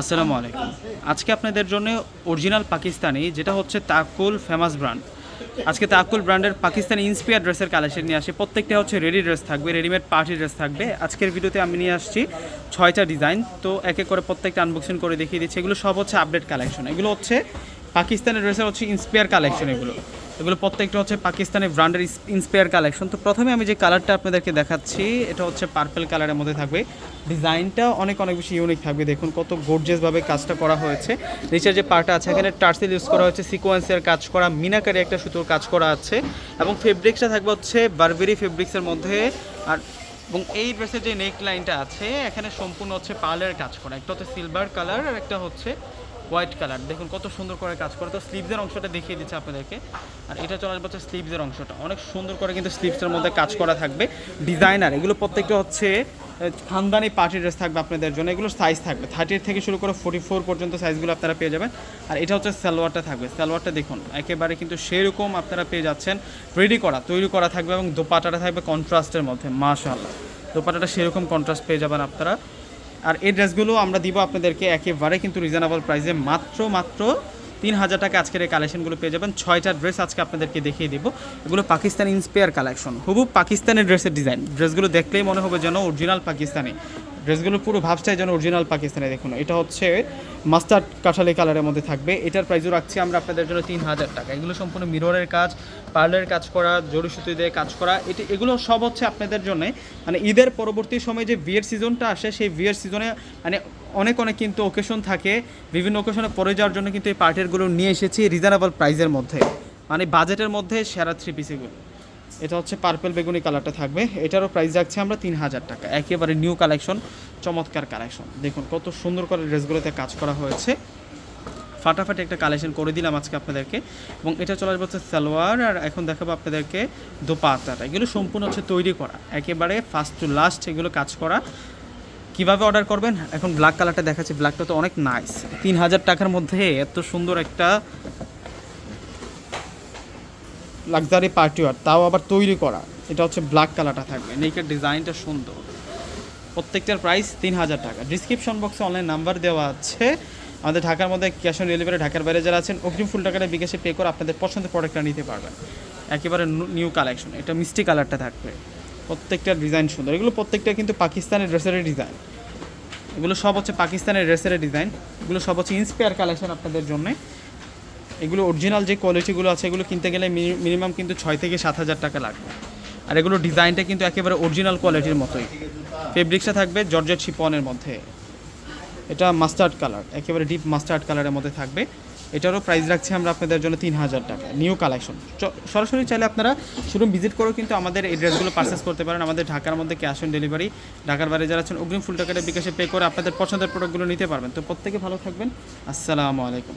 আসসালামু আলাইকুম। আজকে আপনাদের জন্য অরিজিনাল পাকিস্তানি, যেটা হচ্ছে তাকুল ফেমাস ব্র্যান্ড। আজকে তাকুল ব্র্যান্ডের পাকিস্তানি ইন্সপিয়ার ড্রেসের কালেকশন নিয়ে আসি। প্রত্যেকটা হচ্ছে রেডি ড্রেস থাকবে রেডিমেড পার্টি ড্রেস থাকবে। আজকের ভিডিওতে আমি নিয়ে আসছি ছয়টা ডিজাইন। তো এক এক করে প্রত্যেকটা আনবক্সিং করে দেখিয়ে দিচ্ছি। এগুলো সব হচ্ছে আপডেট কালেকশন এগুলো হচ্ছে পাকিস্তানের ড্রেসের হচ্ছে ইন্সপায়ার কালেকশন এগুলো। এগুলো প্রত্যেকটা হচ্ছে পাকিস্তানি ব্র্যান্ডের ইন্সপায়ার কালেকশন তো প্রথমে আমি যে কালারটা আপনাদেরকে দেখাচ্ছি, এটা হচ্ছে পার্পেল কালারের মধ্যে থাকবে। ডিজাইনটা অনেক অনেক বেশি ইউনিক থাকবে। দেখুন কত গর্জিয়াসভাবে কাজটা করা হয়েছে। নিচের যে পার্টটা আছে, এখানে টার্সেল ইউজ করা হয়েছে সিকোয়েন্সের কাজ করা, মিনাকারি একটা সুতোর কাজ করা আছে। এবং ফেব্রিক্সটা থাকবে হচ্ছে বারবেরি ফেব্রিক্সের মধ্যে। আর, এবং এই ড্রেসের যে নেক লাইনটা আছে, এখানে সম্পূর্ণ হচ্ছে পার্লের কাজ করা। একটা হচ্ছে সিলভার কালার আর একটা হচ্ছে হোয়াইট কালার। দেখুন কত সুন্দর করে কাজ করে। তো স্লিভসের অংশটা দেখিয়ে দিচ্ছে আপনাদেরকে। আর এটা চলে আসবে হচ্ছে স্লিভসের অংশটা। অনেক সুন্দর করে কিন্তু স্লিভসের মধ্যে কাজ করা থাকবে। ডিজাইনার, এগুলো প্রত্যেকটা হচ্ছে খানদানি পার্টি ড্রেস থাকবে আপনাদের জন্য। এগুলো সাইজ থাকবে। থার্টি থেকে শুরু করে ফোর্টি ফোর পর্যন্ত সাইজগুলো আপনারা পেয়ে যাবেন। আর এটা হচ্ছে সালোয়ারটা থাকবে। সালোয়ারটা দেখুন, একেবারে কিন্তু সেরকম আপনারা পেয়ে যাচ্ছেন। রেডি করা, তৈরি করা থাকবে এবং দোপাটাটা থাকবে কন্ট্রাস্টের মধ্যে। মাশাআল্লাহ। দোপাটাটা সেরকম কন্ট্রাস্ট পেয়ে যাবেন আপনারা। আর এই ড্রেসগুলো আমরা দিব আপনাদেরকে একেবারে কিন্তু রিজনেবল প্রাইসে মাত্র মাত্র তিন হাজার টাকা আজকের এই কালেকশনগুলো পেয়ে যাবেন। ছয়টা ড্রেস আজকে আপনাদেরকে দেখিয়ে দিব। এগুলো পাকিস্তানি ইন্সপায়ার কালেকশন হুবু পাকিস্তানের ড্রেসের ডিজাইন ড্রেসগুলো দেখলেই মনে হবে যেন অরিজিনাল পাকিস্তানি। ড্রেসগুলো পুরো ভাবটাই যেন অরিজিনাল পাকিস্তানি দেখুন। এটা হচ্ছে মাস্টার্ড কাঠালি কালারের মধ্যে থাকবে। এটার প্রাইসও রাখছি আমরা আপনাদের জন্য তিন হাজার টাকা। এগুলো সম্পূর্ণ মিররের কাজ পার্লের কাজ করা, জরি সুতি দিয়ে কাজ করা। এটি এগুলো সব হচ্ছে আপনাদের জন্য। মানে ঈদের পরবর্তী সময় যে বিয়ের সিজনটা আসে, সেই বিয়ের সিজনে মানে অনেক অনেক কিন্তু ওকেশন থাকে। বিভিন্ন ওকেশনে পরে যাওয়ার জন্য কিন্তু এই পার্টিরগুলো নিয়ে এসেছি রিজনেবল প্রাইসের মধ্যে। মানে বাজেটের মধ্যে সেরা থ্রি পিস এগুলো। এটা হচ্ছে পার্পেল বেগুনি কালারটা থাকবে। এটারও প্রাইস রাখছি আমরা তিন হাজার টাকা। একেবারে নিউ কালেকশন চমৎকার কালেকশন দেখুন কত সুন্দর করে ড্রেসগুলোতে কাজ করা হয়েছে। ফাটাফাটি একটা কালেকশন করে দিলাম আজকে আপনাদেরকে। এবং এটা চলে আসবে হচ্ছে সালোয়ার, আর এখন দেখাবো আপনাদেরকে দোপাত্তাটা এগুলো সম্পূর্ণ হচ্ছে তৈরি করা। একেবারে ফার্স্ট টু লাস্ট এগুলো কাজ করা। কীভাবে অর্ডার করবেন? এখন ব্ল্যাক কালারটা দেখাচ্ছি। ব্ল্যাকটা তো অনেক নাইস তিন হাজার টাকার মধ্যে এত সুন্দর একটা লাক্সারি পার্টি ওয়ার তাও আবার তৈরি করা। এটা হচ্ছে ব্ল্যাক কালারটা থাকবে। নেকের ডিজাইনটা সুন্দর। প্রত্যেকটার প্রাইস তিন হাজার টাকা ডিসক্রিপশন বক্সে অনলাইন নাম্বার দেওয়া আছে। আমাদের ঢাকার মধ্যে ক্যাশ অন ডেলিভারি ঢাকার বাইরে যারা আছেন, অগ্রিম ফুল টাকাটা বিকাশে পে করে আপনাদের পছন্দের প্রোডাক্টটা নিতে পারবেন। একেবারে নিউ কালেকশন এটা মিষ্টি কালারটা থাকবে। প্রত্যেকটার ডিজাইন সুন্দর। এগুলো প্রত্যেকটা কিন্তু পাকিস্তানের ড্রেসের ডিজাইন এগুলো সব হচ্ছে পাকিস্তানের ড্রেসের ডিজাইন এগুলো সব হচ্ছে ইন্সপায়ার কালেকশন আপনাদের জন্য। এগুলো অরিজিনাল যে কোয়ালিটিগুলো আছে, এগুলো কিনতে গেলে মিনিমাম কিন্তু ছয় থেকে সাত হাজার টাকা লাগবে। আর এগুলো ডিজাইনটা কিন্তু একেবারে অরিজিনাল কোয়ালিটির মতোই। ফেব্রিক্সটা থাকবে জর্জেট শিপনের মধ্যে। এটা মাস্টার্ড কালার একেবারে ডিপ মাস্টার্ড কালারের মধ্যে থাকবে। এটারও প্রাইস রাখছি আমরা আপনাদের জন্য তিন হাজার টাকা নিউ কালেকশন সরাসরি চাইলে আপনারা শুরু ভিজিট করেও কিন্তু আমাদের এই ড্রেসগুলো পারচেস করতে পারেন। আমাদের ঢাকার মধ্যে ক্যাশ অন ডেলিভারি ঢাকার বাইরে যারা আছেন, অগ্রিম ফুল টাকাটা বিকাশে পে করে আপনাদের পছন্দের প্রোডাক্টগুলো নিতে পারবেন। তো প্রত্যেকে ভালো থাকবেন। আসসালামু আলাইকুম।